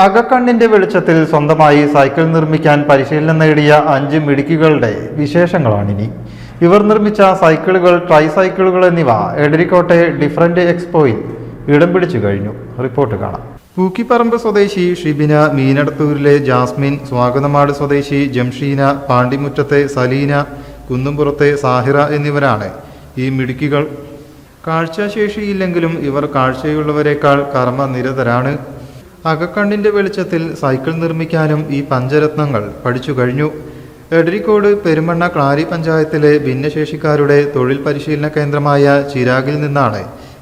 അകക്കണ്ണിന്റെ വെളിച്ചത്തിൽ സ്വന്തമായി സൈക്കിൾ നിർമ്മിക്കാൻ പരിശീലനം നേടിയ അഞ്ച് മിടുക്കികളുടെ വിശേഷങ്ങളാണിനി. ഇവർ നിർമ്മിച്ച സൈക്കിളുകൾ ട്രൈ സൈക്കിളുകൾ എന്നിവ എടരിക്കോട്ടെ ഡിഫറന്റ് എക്സ്പോയിൽ ഇടം പിടിച്ചു കഴിഞ്ഞു. റിപ്പോർട്ട് കാണാം. പൂക്കിപ്പറമ്പ് സ്വദേശി ഷിബിന മീനടത്തൂരിലെ ജാസ്മിൻ സ്വാഗതമാട് സ്വദേശി ജംഷീന പാണ്ടിമുറ്റത്തെ സലീന കുന്നുംപുറത്തെ സാഹിറ എന്നിവരാണ് ഈ മിടുക്കികൾ. കാഴ്ചശേഷിയില്ലെങ്കിലും ഇവർ കാഴ്ചയുള്ളവരെക്കാൾ കർമ്മനിരതരാണ്. അകക്കണ്ണിന്റെ വെളിച്ചത്തിൽ സൈക്കിൾ നിർമ്മിക്കാനും ഈ പഞ്ചരത്നങ്ങൾ പഠിച്ചു കഴിഞ്ഞു. എടരിക്കോട് പെരുമണ്ണ ക്ലാരി പഞ്ചായത്തിലെ ഭിന്നശേഷിക്കാരുടെ തൊഴിൽ പരിശീലന കേന്ദ്രമായ ചിരാഗിൽ നിന്നാണ്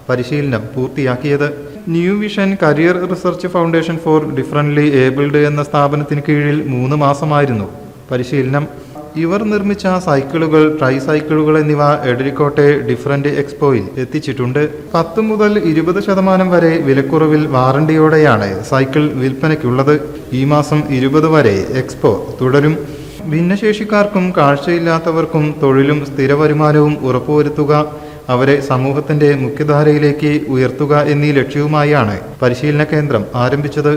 പരിശീലനം പൂർത്തിയാക്കിയത്. New vision career research foundation for differently abled എന്ന സ്ഥാപനത്തിന് കീഴിൽ മൂന്ന് മാസമായിരുന്നു പരിശീലനം. ഇവർ നിർമ്മിച്ച സൈക്കിളുകൾ ട്രൈ സൈക്കിളുകൾ എന്നിവ എടരിക്കോട്ടെ ഡിഫറന്റ് എക്സ്പോയിൽ എത്തിച്ചിട്ടുണ്ട്. പത്ത് മുതൽ ഇരുപത് ശതമാനം വരെ വിലക്കുറവിൽ വാറണ്ടിയോടെയാണ് സൈക്കിൾ വിൽപ്പനയ്ക്കുള്ളത്. ഈ മാസം ഇരുപത് വരെ എക്സ്പോ തുടരും. ഭിന്നശേഷിക്കാർക്കും കാഴ്ചയില്ലാത്തവർക്കും തൊഴിലും സ്ഥിര വരുമാനവും ഉറപ്പുവരുത്തുക അവരെ സമൂഹത്തിന്റെ മുഖ്യധാരയിലേക്ക് ഉയർത്തുക എന്നീ ലക്ഷ്യവുമായാണ് പരിശീലന കേന്ദ്രം ആരംഭിച്ചത്.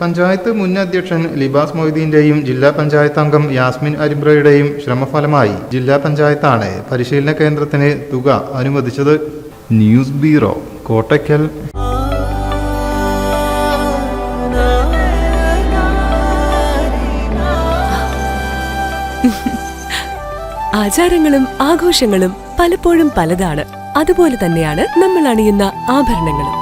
പഞ്ചായത്ത് മുൻ അധ്യക്ഷൻ ലിബാസ് മൊയ്തീന്റെയും ജില്ലാ പഞ്ചായത്ത് അംഗം യാസ്മിൻ അരിബ്രയുടെയും ശ്രമഫലമായി ജില്ലാ പഞ്ചായത്താണ് പരിശീലന കേന്ദ്രത്തിന് തുക അനുവദിച്ചത്. News bureau Kottakkal. ആചാരങ്ങളും ആഘോഷങ്ങളും പലപ്പോഴും പലതാണ്. അതുപോലെ തന്നെയാണ് നമ്മൾ അണിയുന്ന ആഭരണങ്ങളും.